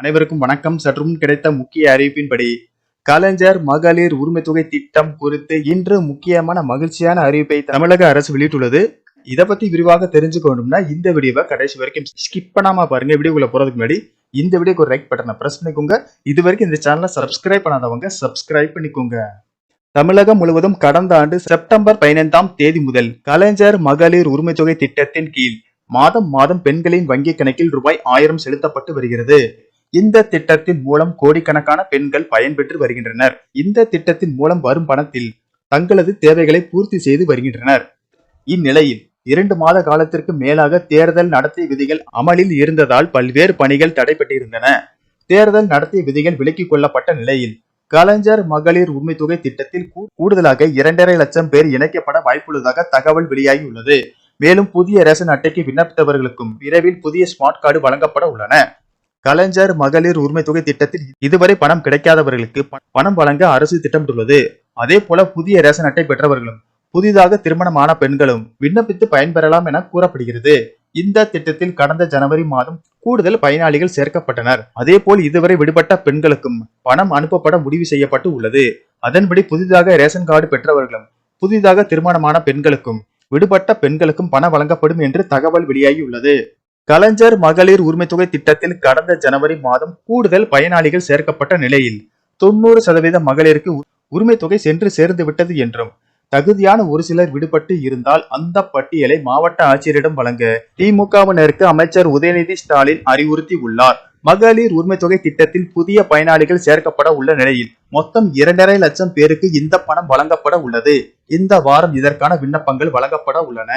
அனைவருக்கும் வணக்கம். சற்றும் கிடைத்த முக்கிய அறிவிப்பின்படி கலைஞர் மகளிர் உரிமை தொகை திட்டம் குறித்து இன்று முக்கியமான மகிழ்ச்சியான அறிவிப்பை தமிழக அரசு வெளியிட்டுள்ளது. இதை பத்தி விரிவாக தெரிஞ்சுக்கணும்னா இந்த வீடியோவை கடைசி வரைக்கும் ஸ்கிப் பண்ணாம பாருங்க. வீடியோக்குள்ள போறதுக்கு முன்னாடி இந்த வீடியோக்கு ஒரு லைக் பட்டனை பிரஸ் பண்ணிக்கோங்க. இது வரைக்கும் இந்த சேனலை சப்ஸ்கிரைப் பண்ணாதவங்க சப்ஸ்கிரைப் பண்ணிக்கோங்க. தமிழகம் முழுவதும் கடந்த ஆண்டு செப்டம்பர் பதினைந்தாம் தேதி முதல் கலைஞர் மகளிர் உரிமை தொகை திட்டத்தின் கீழ் மாதம் மாதம் பெண்களின் வங்கி கணக்கில் ரூபாய் ஆயிரம் செலுத்தப்பட்டு வருகிறது. இந்த திட்டத்தின் மூலம் கோடிக்கணக்கான பெண்கள் பயன்பெற்று வருகின்றனர். இந்த திட்டத்தின் மூலம் வரும் பணத்தில் தங்களது தேவைகளை பூர்த்தி செய்து வருகின்றனர். இந்நிலையில் இரண்டு மாத காலத்திற்கு மேலாக தேர்தல் நடத்தை விதிகள் அமலில் இருந்ததால் பல்வேறு பணிகள் தடைபட்டிருந்தன. தேர்தல் நடத்தை விதிகள் விலக்கிக் கொள்ளப்பட்ட நிலையில் கலைஞர் மகளிர் உரிமை தொகை திட்டத்தில் கூ- கூடுதலாக இரண்டரை லட்சம் பேர் இணைக்கப்பட வாய்ப்புள்ளதாக தகவல் வெளியாகியுள்ளது. மேலும் புதிய ரேஷன் அட்டைக்கு விண்ணப்பித்தவர்களுக்கும் விரைவில் புதிய ஸ்மார்ட் கார்டு வழங்கப்பட உள்ளன. கலைஞர் மகளிர் உரிமை தொகை திட்டத்தில் இதுவரை பணம் கிடைக்காதவர்களுக்கு ப- பணம் வழங்க அரசு திட்டமிட்டுள்ளது. அதே போல புதிய ரேஷன் அட்டை பெற்றவர்களும் புதிதாக திருமணமான பெண்களும் விண்ணப்பித்து பயன்பெறலாம் என கூறப்படுகிறது. இந்த திட்டத்தில் கடந்த ஜனவரி மாதம் கூடுதல் பயனாளிகள் சேர்க்கப்பட்டனர். அதேபோல் இதுவரை விடுபட்ட பெண்களுக்கும் பணம் அனுப்பப்பட முடிவு செய்யப்பட்டு உள்ளது. அதன்படி புதிதாக ரேஷன் கார்டு பெற்றவர்களும் புதிதாக திருமணமான பெண்களுக்கும் விடுபட்ட பெண்களுக்கும் பணம் வழங்கப்படும் என்று தகவல் வெளியாகியுள்ளது கலைஞர் மகளிர் உரிமை தொகை திட்டத்தில் கடந்த ஜனவரி மாதம் கூடுதல் பயனாளிகள் சேர்க்கப்பட்ட நிலையில் தொண்ணூறு சதவீத மகளிருக்கு உரிமை தொகை சென்று சேர்ந்து விட்டது என்றும் தகுதியான ஒரு சிலர் விடுபட்டு இருந்தால் அந்த பட்டியலை மாவட்ட ஆட்சியரிடம் வழங்க திமுகவினருக்கு அமைச்சர் உதயநிதி ஸ்டாலின் அறிவுறுத்தி உள்ளார். மகளிர் உரிமை தொகை திட்டத்தில் புதிய பயனாளிகள் சேர்க்கப்பட உள்ள நிலையில் மொத்தம் இரண்டரை லட்சம் பேருக்கு இந்த பணம் வழங்கப்பட உள்ளது. இந்த வாரம் இதற்கான விண்ணப்பங்கள் வழங்கப்பட உள்ளன.